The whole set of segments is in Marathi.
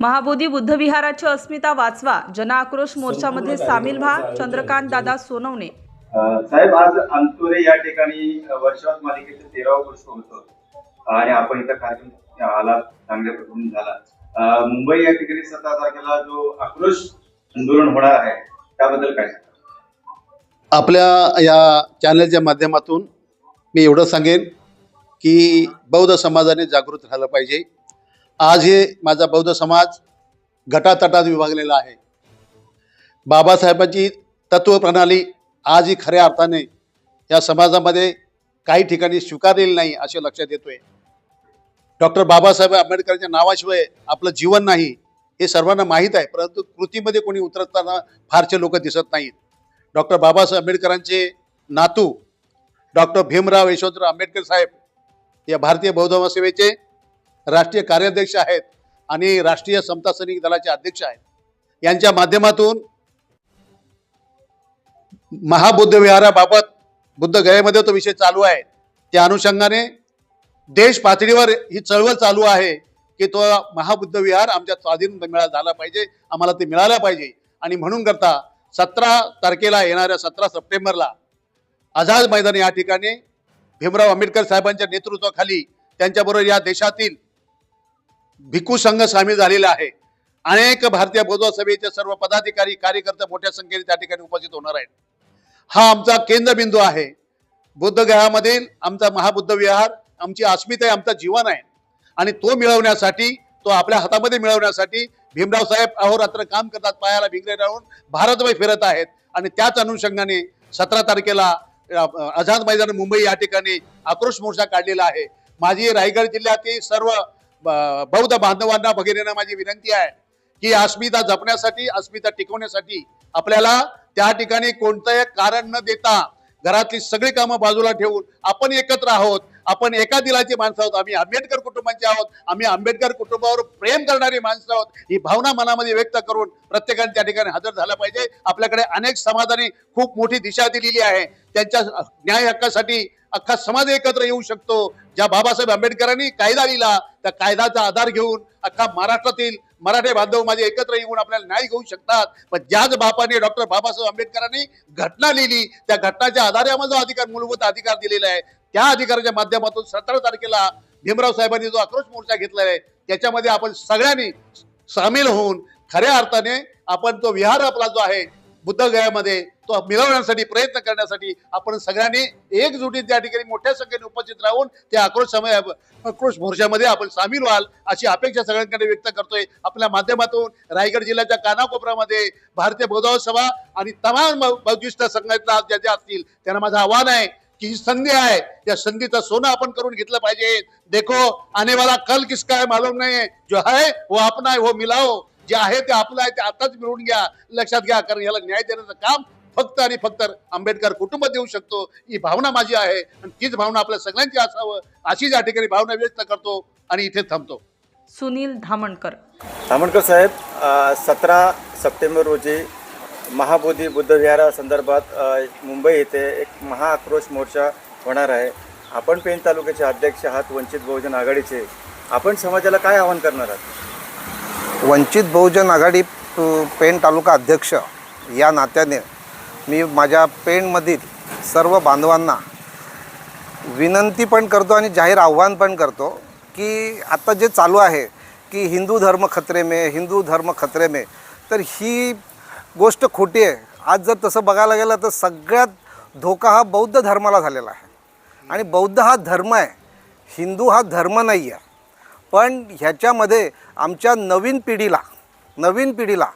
महाबोधी बुद्धविहाराची अस्मिता वाचवा जनआक्रोश मोर्चामध्ये सामील व्हा चंद्रकांत दादा सोनवणे. साहेब आज अंतुरे या ठिकाणी वर्षात मालिकेचं तेरावं वर्ष होतं. आणि आपण इथं कार्यक्रम आला चांगल्या पद्धतीने झाला. मुंबई या ठिकाणी सतरा तारखेला जो आक्रोश आंदोलन होणार आहे त्याबद्दल काय? आपल्या या चॅनलच्या माध्यमातून मी एवढं सांगेन की बौद्ध समाजाने जागृत राहिलं पाहिजे. आज हे माझा बौद्ध समाज गटातटात विभागलेला आहे. बाबासाहेबांची तत्वप्रणाली आज ही खऱ्या अर्थाने या समाजामध्ये काही ठिकाणी स्वीकारलेली नाही असे लक्षात येतोय. डॉक्टर बाबासाहेब आंबेडकरांच्या नावाशिवाय आपलं जीवन नाही हे सर्वांना माहीत आहे परंतु कृतीमध्ये कोणी उतरताना फारसे लोक दिसत नाहीत. डॉक्टर बाबासाहेब आंबेडकरांचे नातू डॉक्टर भीमराव यशवंतराव आंबेडकर साहेब या भारतीय बौद्ध सेवेचे राष्ट्रीय कार्याध्यक्ष आहेत आणि राष्ट्रीय समता सैनिक दलाचे अध्यक्ष आहेत. यांच्या माध्यमातून महाबुद्ध विहाराबाबत बुद्ध गयेमध्ये तो विषय चालू आहे. त्या अनुषंगाने देश पातळीवर ही चळवळ चालू आहे की तो महाबुद्ध विहार आमच्या स्वाधीन मिळा झाला पाहिजे आम्हाला ते मिळालं पाहिजे. आणि म्हणून करता सतरा तारखेला येणाऱ्या सतरा सप्टेंबरला आझाद मैदान या ठिकाणी भीमराव आंबेडकर साहेबांच्या नेतृत्वाखाली त्यांच्याबरोबर या देशातील भिक्खू संघ सामील झालेला आहे. अनेक भारतीय बौद्ध सभेचे सर्व पदाधिकारी कार्यकर्ते मोठ्या संख्येने त्या ठिकाणी उपस्थित होणार आहेत. हा आमचा केंद्रबिंदू आहे. बुद्धगयामधील आमचा महाबुद्ध विहार आमची अस्मिता आहे आमचं जीवन आहे. आणि तो मिळवण्यासाठी तो आपल्या हातामध्ये मिळवण्यासाठी भीमराव साहेब अहोरात्र काम करतात पायाला भिंगरे राहून भारतभर फिरत आहेत. आणि त्याच अनुषंगाने सतरा तारखेला आझाद मैदान मुंबई या ठिकाणी आक्रोश मोर्चा काढलेला आहे. माझी रायगड जिल्ह्यातील सर्व बौद्ध बांधवांना भगिनींना माझी विनंती आहे की अस्मिता जपण्यासाठी अस्मिता टिकवण्यासाठी आपल्याला त्या ठिकाणी कोणतंही कारण न देता घरातली सगळी कामं बाजूला ठेवून आपण एकत्र आहोत. आपण एका दिलाची माणसं आहोत. आम्ही आंबेडकर कुटुंबाचे आहोत. आम्ही आंबेडकर कुटुंबावर प्रेम करणारी माणसं आहोत. ही भावना मनामध्ये व्यक्त करून प्रत्येकाने त्या ठिकाणी हजर झालं पाहिजे. आपल्याकडे अनेक समाजाने खूप मोठी दिशा दिलेली आहे. त्यांच्या न्याय हक्कासाठी अख्खा समाज एकत्र येऊ शकतो. ज्या बाबासाहेब आंबेडकरांनी कायदा लिहिला त्या कायद्याचा आधार घेऊन अख्खा महाराष्ट्रातील मराठी बांधव माझे एकत्र येऊन आपल्याला न्याय घेऊ शकतात. पण ज्याच बापाने डॉक्टर बाबासाहेब आंबेडकरांनी घटना लिहिली त्या घटनाच्या आधारे आम्हाला जो अधिकार मूलभूत अधिकार दिलेला आहे त्या अधिकाराच्या माध्यमातून सतरा तारखेला भीमराव साहेबांनी जो आक्रोश मोर्चा घेतलेला आहे त्याच्यामध्ये आपण सगळ्यांनी सामील होऊन खऱ्या अर्थाने आपण तो विहार आपला जो आहे बुद्धगयामध्ये तो मिळवण्यासाठी प्रयत्न करण्यासाठी आपण सगळ्यांनी एकजुटीत त्या ठिकाणी मोठ्या संख्येने उपस्थित राहून त्या आक्रोश समय आक्रोश मोर्चामध्ये आपण सामील व्हाल अशी अपेक्षा सगळ्यांकडे व्यक्त करतोय. आपल्या माध्यमातून रायगड जिल्ह्याच्या कानाकोपऱ्यामध्ये भारतीय बौद्ध सभा आणि तमाम बौद्धिस्ट संघटना ज्या ज्या असतील त्यांना माझं आव्हान आहे की ही संधी आहे. त्या संधीचं सोनं आपण करून घेतलं पाहिजे. देखो आने वाला कल किसका है मालूम नहीं है. जो है वो अपना है वो मिलाओ. जे आहे ते आपलं आहे ते आताच मिळवून घ्या. लक्षात घ्या कारण याला न्याय देण्याचं काम फक्त आणि फक्त आंबेडकर कुटुंब देऊ शकतो. ही भावना माझी आहे. आणि तीच भावना आपल्या सगळ्यांची असावं. अशीच या ठिकाणी भावना व्यक्त करतो आणि इथे थांबतो. सुनील धामणकर. तामणकर साहेब सतरा सप्टेंबर रोजी महाबोधी बुद्धविहारासंदर्भात संदर्भात मुंबई येथे एक महाआक्रोश मोर्चा होणार आहे. आपण पेण तालुक्याचे अध्यक्ष आहात वंचित बहुजन आघाडीचे. आपण समाजाला काय आवाहन करणार आहात? वंचित बहुजन आघाडी पेण तालुका अध्यक्ष या नात्याने मी माझ्या पेणमधील सर्व बांधवांना विनंती पण करतो आणि जाहीर आव्हान पण करतो की आता जे चालू आहे की हिंदू धर्म खतरे में हिंदू धर्म खतरे में तर ही गोष्ट खोटी आहे. आज जर तसं बघायला गेलं तर सगळ्यात धोका हा बौद्ध धर्माला झालेला आहे. आणि बौद्ध हा धर्म आहे. हिंदू हा धर्म नाही आहे. पण ह्याच्यामध्ये आमच्या नवीन पिढीला नवीन पिढीला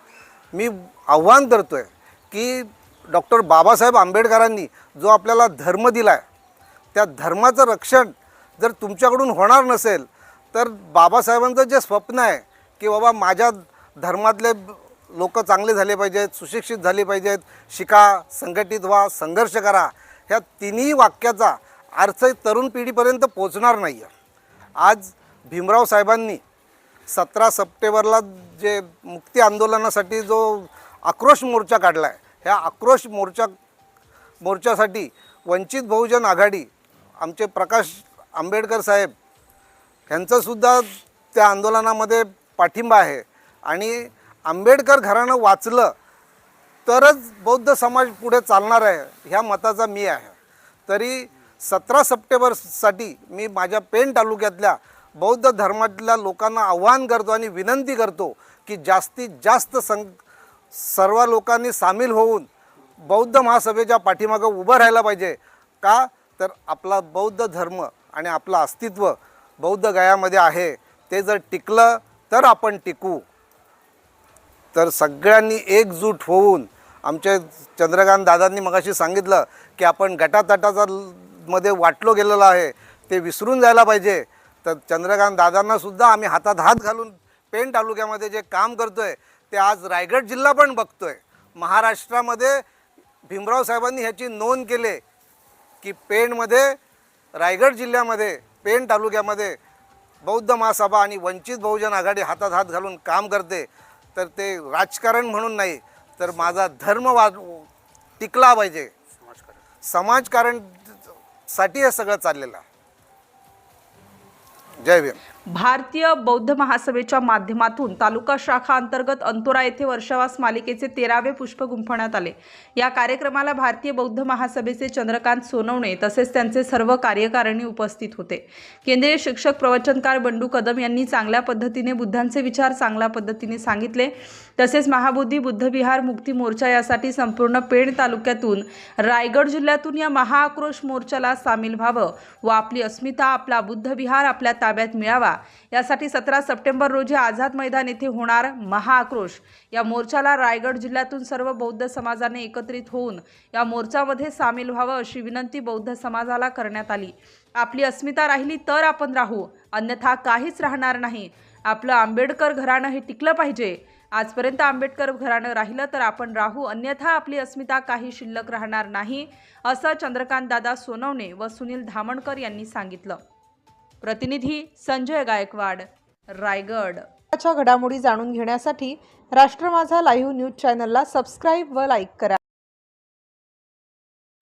मी आव्हान करतो आहे की डॉक्टर बाबासाहेब आंबेडकरांनी जो आपल्याला धर्म दिला आहे त्या धर्माचं रक्षण जर तुमच्याकडून होणार नसेल तर बाबासाहेबांचं जे स्वप्न आहे की बाबा माझ्या धर्मातले लोक चांगले झाले पाहिजेत सुशिक्षित झाले पाहिजेत शिका संघटित व्हा संघर्ष करा. ह्या तिन्ही वाक्याचा अर्थ तरुण पिढीपर्यंत पोचणार नाही आहे आज भीमराव साहेबांनी सतरा सप्टेंबरला जे मुक्ती आंदोलनासाठी जो आक्रोश मोर्चा काढला आहे ह्या आक्रोश मोर्चा मोर्चासाठी वंचित बहुजन आघाडी आमचे प्रकाश आंबेडकर साहेब ह्यांचासुद्धा त्या आंदोलनामध्ये पाठिंबा आहे. आणि आंबेडकर घराणं वाचलं तरच बौद्ध समाज पुढे चालणार आहे ह्या मताचा मी आहे. तरी सतरा सप्टेंबरसाठी मी माझ्या पेण तालुक्यातल्या बौद्ध धर्मातल्या लोकांना आव्हान करतो आणि विनंती करतो की जास्तीत जास्त सं सर्व लोकांनी सामील होऊन बौद्ध महासभेच्या पाठीमागं उभं राहायला पाहिजे. का? तर आपला बौद्ध धर्म आणि आपलं अस्तित्व बौद्ध गयामध्ये आहे. ते जर टिकलं तर आपण टिकू. तर सगळ्यांनी एकजूट होऊन आमचे चंद्रकांत दादांनी मगाशी सांगितलं की आपण गटातटाचा मध्ये वाटलो गेलेलो आहे ते विसरून जायला पाहिजे. तर चंद्रकांत दादांना सुद्धा आम्ही हातात हात घालून पेण तालुक्यामध्ये जे काम करतोय ते आज रायगड जिल्हा पण बघतोय. महाराष्ट्रामध्ये भीमराव साहेबांनी ह्याची नोंद केले की पेणमध्ये रायगड जिल्ह्यामध्ये पेण तालुक्यामध्ये बौद्ध महासभा आणि वंचित बहुजन आघाडी हातात हात घालून काम करते. तर ते राजकारण म्हणून नाही तर माझा धर्म वा टिकला पाहिजे. समाजकारणसाठी हे सगळं चाललेलं जय भीम. भारतीय बौद्ध महासभेच्या माध्यमातून तालुका शाखा अंतर्गत अंतोरा येथे वर्षावास मालिकेचे तेरावे पुष्प गुंफण्यात आले. या कार्यक्रमाला भारतीय बौद्ध महासभेचे चंद्रकांत सोनवणे तसेच त्यांचे सर्व कार्यकारिणी उपस्थित होते. केंद्रीय शिक्षक प्रवचनकार बंडू कदम यांनी चांगल्या पद्धतीने बुद्धांचे विचार चांगल्या पद्धतीने सांगितले. तसेच महाबुद्धी बुद्धविहार मुक्ती मोर्चा यासाठी संपूर्ण पेण तालुक्यातून रायगड जिल्ह्यातून या महाआक्रोश मोर्चाला सामील व्हावं व आपली अस्मिता आपला बुद्धविहार आपल्या ताब्यात मिळावा यासाठी सतरा सप्टेंबर रोजी आझाद मैदान येथे होणार महाआक्रोश. या मोर्चाला रायगड जिल्ह्यातून सर्व बौद्ध समाजाने एकत्रित होऊन या मोर्चामध्ये सामील व्हावं अशी विनंती बौद्ध समाजाला करण्यात आली. आपली अस्मिता राहिली तर आपण राहू. अन्यथा काहीच राहणार नाही. आपलं आंबेडकर घराणं हे टिकलं पाहिजे. आजपर्यंत आंबेडकर घराणं राहिलं तर आपण राहू. अन्यथा आपली अस्मिता काही शिल्लक राहणार नाही असं चंद्रकांत दादा सोनवणे व सुनील धामणकर यांनी सांगितलं. प्रतिनिधी संजय गायकवाड रायगड. घडामोडी जाणून घेण्यासाठी राष्ट्र माझा लाईव्ह न्यूज चॅनलला सबस्क्राईब व लाईक करा.